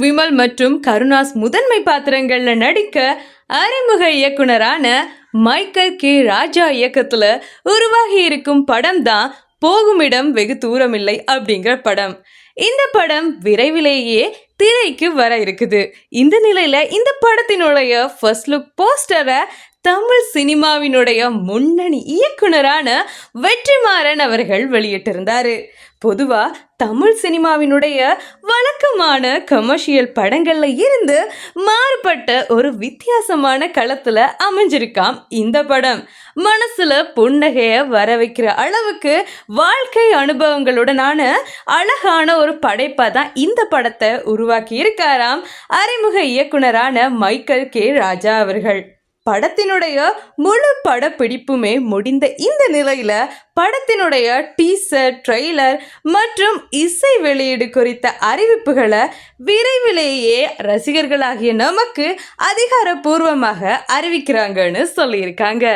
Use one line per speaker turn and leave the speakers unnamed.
விமல் மற்றும் கருணாஸ் முதன்மை பாத்திரங்களில் நடிக்க அறிமுக இயக்குனரான மைக்கேல் கே. ராஜா இயக்கத்தில் உருவாகி இருக்கும் படம் தான் போகுமிடம் வெகு தூரமில்லை அப்படிங்கிற படம். இந்த படம் விரைவிலேயே திரைக்கு வர இருக்குது. இந்த நிலையில இந்த படத்தினுடைய ஃபர்ஸ்ட் லுக் போஸ்டரை தமிழ் சினிமாவினுடைய முன்னணி இயக்குனரான வெற்றிமாறன் அவர்கள் வெளியிட்டிருந்தாரு. பொதுவா தமிழ் சினிமாவினுடைய வழக்கமான கமர்ஷியல் படங்கள்ல இருந்து மாறுபட்ட ஒரு வித்தியாசமான களத்துல அமைஞ்சிருக்காம் இந்த படம். மனசுல புன்னகைய வர வைக்கிற அளவுக்கு வாழ்க்கை அனுபவங்களுடனான அழகான ஒரு படைப்பா தான் இந்த படத்தை உருவாக்கி இருக்காராம் அறிமுக இயக்குனரான மைக்கேல் கே. ராஜா அவர்கள். படத்தினுடைய முழு படப்பிடிப்புமே முடிந்த இந்த நிலையில படத்தினுடைய டீசர் ட்ரெய்லர் மற்றும் இசை வெளியீடு குறித்த அறிவிப்புகளை விரைவிலேயே ரசிகர்களாகிய நமக்கு அதிகாரப்பூர்வமாக அறிவிக்கிறாங்கன்னு சொல்லியிருக்காங்க.